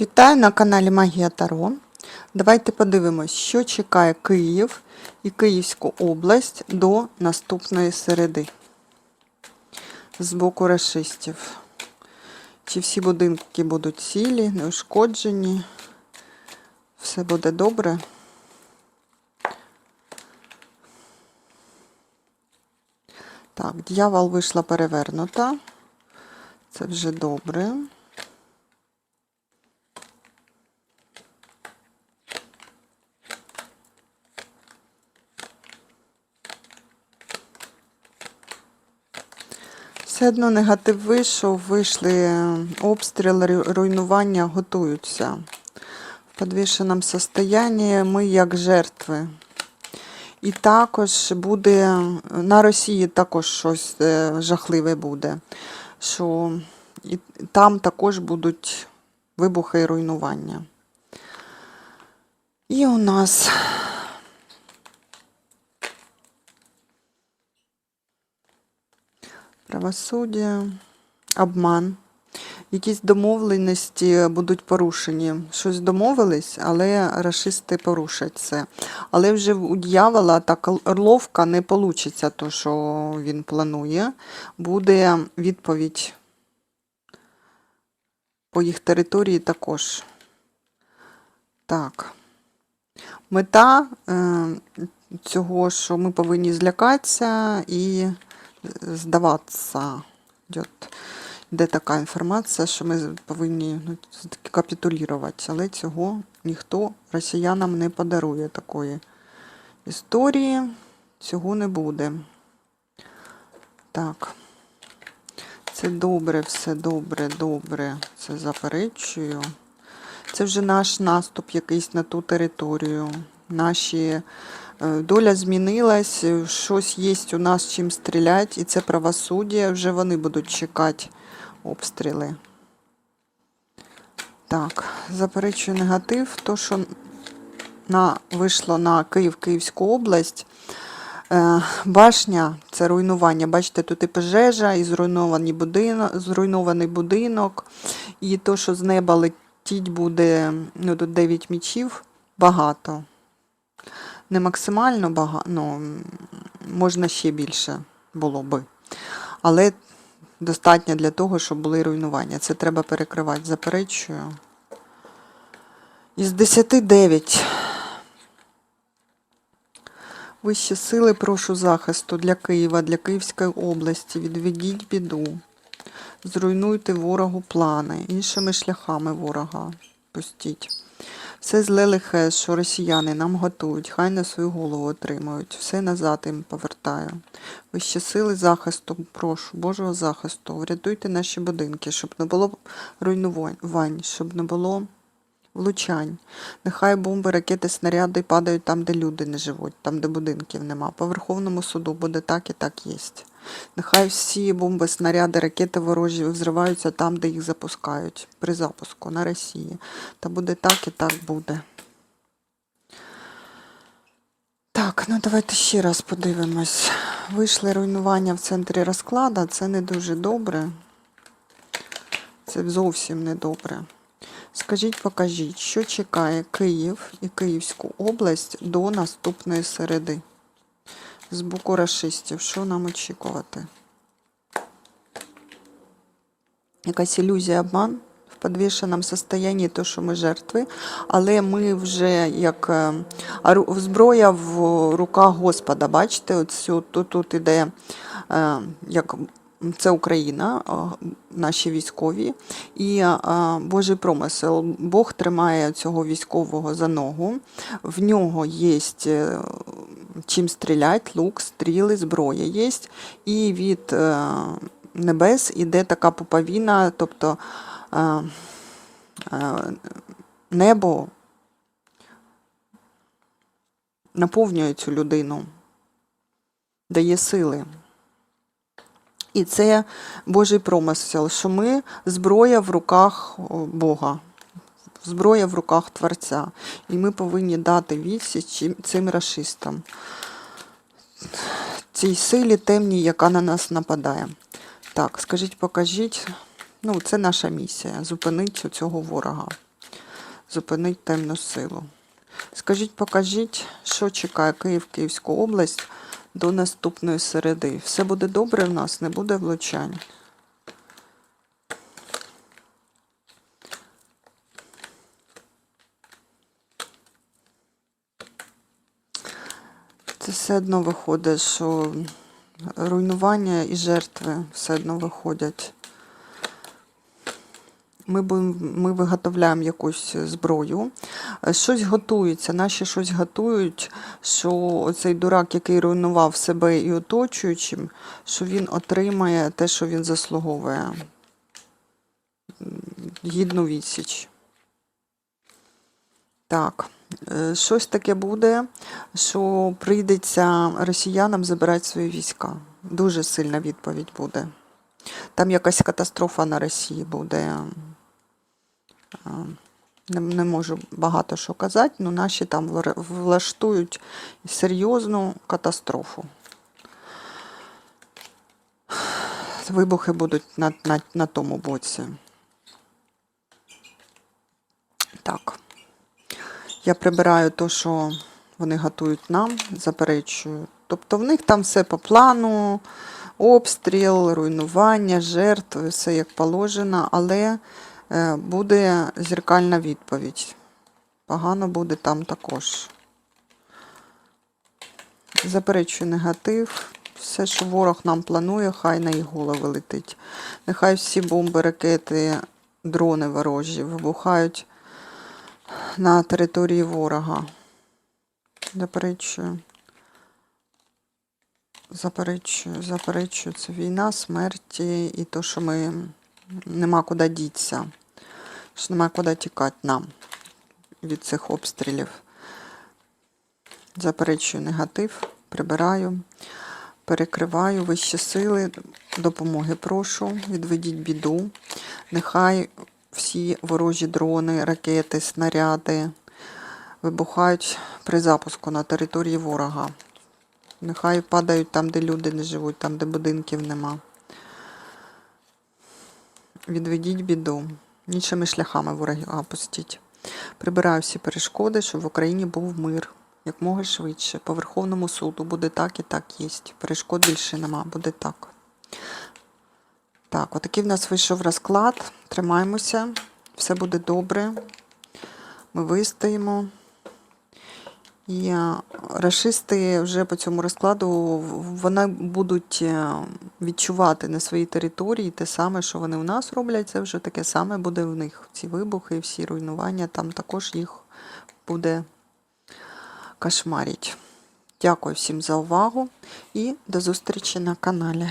Вітаю на каналі Магія Таро. Давайте подивимось, що чекає Київ і Київську область до наступної середи з боку рашистів. Чи всі будинки будуть цілі, неушкоджені, все буде добре. Так, дьявол вийшла перевернута. Це вже добре. Все одно негатив вийшов, вийшли е, обстріли, руйнування готуються. В підвішеному стані ми як жертви. І також буде на Росії також щось е, жахливе буде. Що і там також будуть вибухи і руйнування. І у нас правосуддя, обман. Якісь домовленості будуть порушені. Щось домовились, але рашисти порушать це. Але вже у дьявола так ловка не вийде, то, що він планує. Буде відповідь по їх території також. Так. Мета е, цього, що ми повинні злякатися і здаватися. Де така інформація, що ми повинні ну, капітулювати, але цього ніхто росіянам не подарує такої історії. Цього не буде. Так. Це добре, все добре, добре. Це заперечую. Це вже наш наступ якийсь на ту територію. Наші доля змінилась, е, щось є у нас чим стріляти, і це правосуддя. Вже вони будуть чекати обстріли. Так, заперечую негатив. То, що на, вийшло на Київ, Київську область. Е, Башня це руйнування. Бачите, тут і пожежа, і зруйнований будинок, зруйнований будинок, і то, що з неба летіть буде, ну тут 9 мічів, багато. Не максимально багато, ну, можна ще більше було би. Але достатньо для того, щоб були руйнування. Це треба перекривати, заперечую. Із 10 9. Вищі сили, прошу захисту для Києва, для Київської області. Відведіть біду. Зруйнуйте ворогу плани, іншими шляхами ворога. Пустіть. Все зле лихе, що росіяни нам готують, хай на свою голову отримують. Все назад їм повертаю. Вищі сили захисту, прошу, Божого захисту. Врятуйте наші будинки, щоб не було руйнувань, щоб не було влучань. Нехай бомби, ракети, снаряди падають там, де люди не живуть, там, де будинків нема. По Верховному суду буде так і так є. Нехай всі бомби, снаряди, ракети ворожі взриваються там, де їх запускають, при запуску на Росії. Та буде так і так буде. Так, ну давайте ще раз подивимось. Вийшли руйнування в центрі розклада, це не дуже добре. Це зовсім не добре. Скажіть, покажіть, що чекає Київ і Київську область до наступної середи? З боку рашистів, що нам очікувати? Якась ілюзія обман в підвішеному стані, то, що ми жертви, але ми вже як е, зброя в руках Господа. Бачите, от тут, тут іде е, як це Україна, е, наші військові, і Божий промисел. Бог тримає цього військового за ногу. В нього є чим стріляти, лук, стріли, зброя є. І від е, небес іде така пуповіна, тобто е, е, небо наповнює цю людину, дає сили. І це Божий промисел, що ми зброя в руках Бога, зброя в руках Творця. І ми повинні дати відсіч цим расистам, цій силі темній, яка на нас нападає. Так, скажіть, покажіть. Ну, це наша місія зупинити цього ворога. зупинить темну силу. Скажіть, покажіть, що чекає Київ, Київську область до наступної середи. Все буде добре в нас, не буде влучань. Все одно виходить, що руйнування і жертви все одно виходять. Ми, ми виготовляємо якусь зброю, щось готується, наші щось готують, що цей дурак, який руйнував себе і оточуючим, що він отримає те, що він заслуговує. Гідну відсіч. Так, щось таке буде, що прийдеться росіянам забирати свої війська. Дуже сильна відповідь буде. Там якась катастрофа на Росії буде. Не, не можу багато що казати, але наші там влаштують серйозну катастрофу. Вибухи будуть на, на, на тому боці. Так. Я прибираю те, що вони готують нам, заперечую. Тобто в них там все по плану, обстріл, руйнування, жертви, все як положено, але е, буде зеркальна відповідь. Погано буде там також. Заперечую негатив. Все, що ворог нам планує, хай на їх голови летить. Нехай всі бомби, ракети, дрони ворожі вибухають на території ворога. Заперечую. Заперечую, заперечую. Це війна, смерті і то, що ми нема куди дітися. Що нема куди тікати нам від цих обстрілів. Заперечую негатив, прибираю, перекриваю вищі сили, допомоги прошу, відведіть біду. Нехай всі ворожі дрони, ракети, снаряди вибухають при запуску на території ворога. Нехай падають там, де люди не живуть, там, де будинків нема. Відведіть біду. Іншими шляхами ворога пустіть. Прибираю всі перешкоди, щоб в Україні був мир. Якмога швидше. По Верховному суду буде так і так є. Перешкод більше нема, буде так. Так, отакий в нас вийшов розклад. Тримаємося. Все буде добре. Ми вистоїмо. І е, рашисти вже по цьому розкладу вони будуть е, відчувати на своїй території те саме, що вони у нас роблять, це вже таке саме буде в них. Ці вибухи, всі руйнування, там також їх буде кошмарить. Дякую всім за увагу і до зустрічі на каналі.